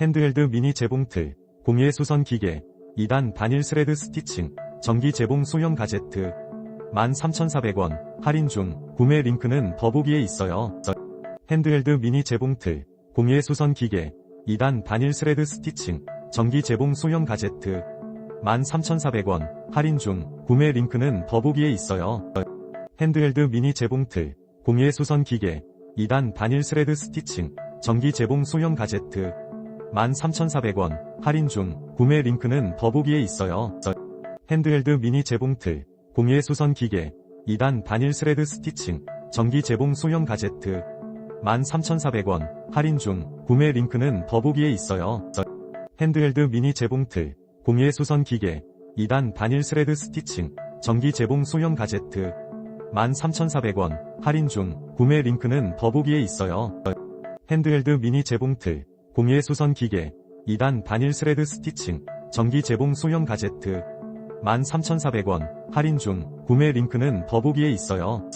핸드헬드 미니 재봉틀, 공예 수선 기계, 2단 단일 스레드 스티칭, 전기 재봉 소형 가제트, 13,400원, 할인 중, 구매 링크는 더보기에 있어요. 핸드헬드 미니 재봉틀, 공예 수선 기계, 2단 단일 스레드 스티칭, 전기 재봉 소형 가제트, 13,400원, 할인 중, 구매 링크는 더보기에 있어요. 핸드헬드 미니 재봉틀, 공예 수선 기계, 2단 단일 스레드 스티칭, 전기 재봉 소형 가제트, 13,400원, 할인 중, 구매 링크는 더보기에 있어요. 핸드헬드 미니 재봉틀, 공예 수선 기계, 2단 단일 스레드 스티칭, 전기 재봉 소형 가제트, 13,400원, 할인 중, 구매 링크는 더보기에 있어요. 핸드헬드 미니 재봉틀, 공예 수선 기계, 2단 단일 스레드 스티칭, 전기 재봉 소형 가제트, 13,400원, 할인 중, 구매 링크는 더보기에 있어요. 핸드헬드 미니 재봉틀, 공예 수선 기계, 2단 단일 스레드 스티칭, 전기 재봉 소형 가제트, 13,400원, 할인 중, 구매 링크는 더보기에 있어요.